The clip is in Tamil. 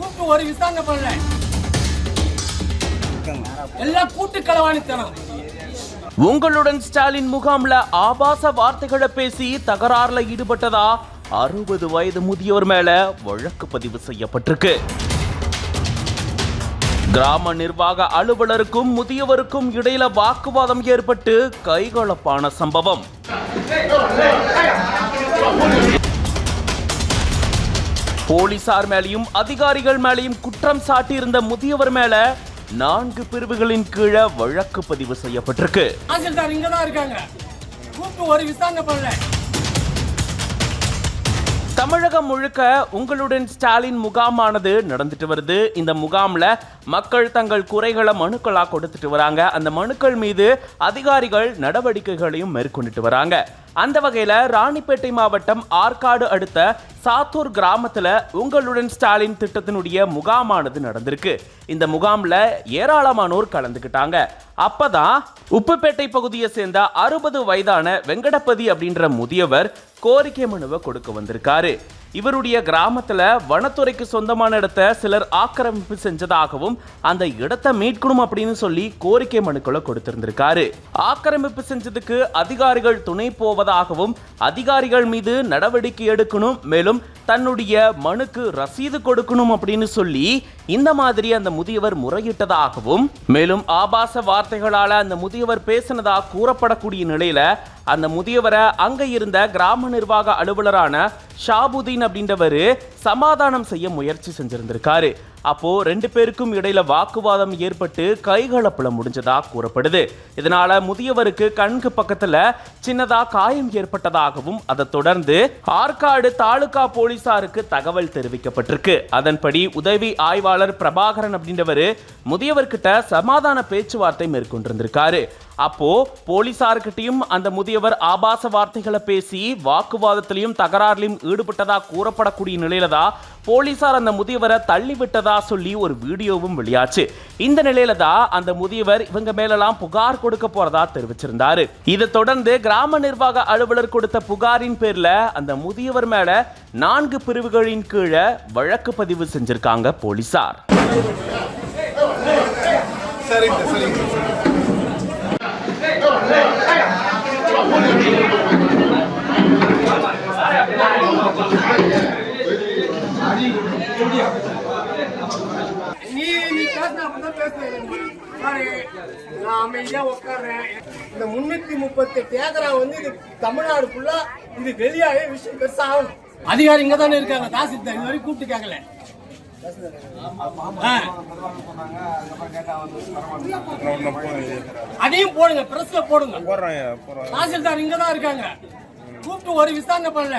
கூப்பிட்டு ஒரு விசாரணை பண்ணல எல்லாம் கூட்டு களவாணித்தனம். உங்களுடன் ஸ்டாலின் முகாம்ல ஆபாச வார்த்தைகளை பேசி தகராறுல ஈடுபட்டதா? அறுபது வயது முதியோர் மேல வழக்கு பதிவு செய்யப்பட்டிருக்கு. கிராம நிர்வாக அலுவலருக்கும் முதியவருக்கும் இடையில வாக்குவாதம் ஏற்பட்டு கைகலப்பான சம்பவம். போலீசார் மேலேயும் அதிகாரிகள் மேலேயும் குற்றம் சாட்டியிருந்த முதியவர் மேல நான்கு பிரிவுகளின் கீழே வழக்கு பதிவு செய்யப்பட்டிருக்கு. தமிழகம் முழுக்க உங்களுடன் ஸ்டாலின் முகாமானது நடந்துட்டு வருது. இந்த முகாம்ல மக்கள் தங்கள் குறைகளை மனுக்களா கொடுத்துட்டு வராங்க. அந்த மனுக்கள் மீது அதிகாரிகள் நடவடிக்கைகளையும் மேற்கொண்டுட்டு வராங்க. அந்த வகையில ராணிப்பேட்டை மாவட்டம் ஆற்காடு அடுத்த சாத்தூர் கிராமத்துல உங்களுடன் ஸ்டாலின் திட்டத்தினுடைய முகாமானது நடந்திருக்கு. இந்த முகாம்ல ஏராளமானோர் கலந்துக்கிட்டாங்க. அப்பதான் உப்புப்பேட்டை பகுதியை சேர்ந்த அறுபது வயதான வெங்கடபதி அப்படின்ற முதியவர் கோரிக்கை மனுவை கொடுக்க வந்திருக்காரு. இவருடைய கிராமத்துல வனத்துறைக்கு சொந்தமான இடத்தை சிலர் ஆக்கிரமிப்பு செஞ்சதாகவும் அந்த இடத்தை மீட்கணும் அப்படின்னு சொல்லி கோரிக்கை மனுக்களை கொடுத்திருந்திருக்காரு. ஆக்கிரமிப்பு செஞ்சதுக்கு அதிகாரிகள் துணை போவதாகவும் அதிகாரிகள் மீது நடவடிக்கை எடுக்கணும் மேலும் தன்னுடைய மனுக்கு ரசீது கொடுக்கணும் அப்படின்னு சொல்லி இந்த மாதிரி அந்த முதியவர் முறையிட்டதாகவும் மேலும் ஆபாச வார்த்தைகளால அந்த முதியவர் பேசினதாக கூறப்படக்கூடிய நிலையில அந்த முதியவரை அங்க இருந்த கிராம நிர்வாக அலுவலரான ஷாபுதீன் அப்படின்றவரு சமாதானம் செய்ய முயற்சி செஞ்சிருந்திருக்காரு. அப்போ ரெண்டு பேருக்கும் இடையில வாக்குவாதம் ஏற்பட்டு கைகலப்புல முடிஞ்சதா கூறப்படுது. இதனால முதியவருக்கு கண்கு பக்கத்துல சின்னதா காயம் ஏற்பட்டதாகவும் அதை தொடர்ந்து ஆற்காடு தாலுகா போலீசாருக்கு தகவல் தெரிவிக்கப்பட்டிருக்கு. அதன்படி உதவி ஆய்வாளர் பிரபாகரன் அப்படின்றவரு முதியவர்கிட்ட சமாதான பேச்சுவார்த்தை மேற்கொண்டிருந்திருக்காரு. அப்போ போலீசார்கிட்டையும் அந்த முதியவர் ஆபாச வார்த்தைகளை பேசி வாக்குவாதத்திலையும் தகராறுலையும் ஈடுபட்டதா கூறப்படக்கூடிய நிலையில விட்டதா? போலீசார் அந்த முதியவரை தள்ளி விட்டதா சொல்லி ஒரு வீடியோவும் வெளியாச்சு. இந்த நிலையில தான் அந்த முதியவர் இவங்க மேலெல்லாம் புகார் கொடுக்க போறதா தெரிவிச்சிருந்தாரு. இதை தொடர்ந்து கிராம நிர்வாக அலுவலர் கொடுத்த புகாரின் பேர்ல அந்த முதியவர் மேல நான்கு பிரிவுகளின் கீழே வழக்கு பதிவு செஞ்சிருக்காங்க போலீசார். சரிங்க சரிங்க. அப்படிதான் பேசுறேன் பாரு நான் அமைதியா உட்கார்றேன் இந்த முன்னூத்தி முப்பத்தி எட்டு ஏக்கரா வந்து இது தமிழ்நாடு ஃபுல்லா இது வெளியாகவே விஷயம் பெருசா ஆகணும் அதிகாரி இங்க தானே இருக்காங்க. தாசில்தார் இது வரைக்கும் கூப்பிட்டு கேட்கல ஆ. அதையும் போடுங்க பிரஸ்ல போடுங்க. தாசில்தார் இங்க தான் இருக்காங்க. கூப்பிட்டு ஒரு விசாரணை பண்ணல.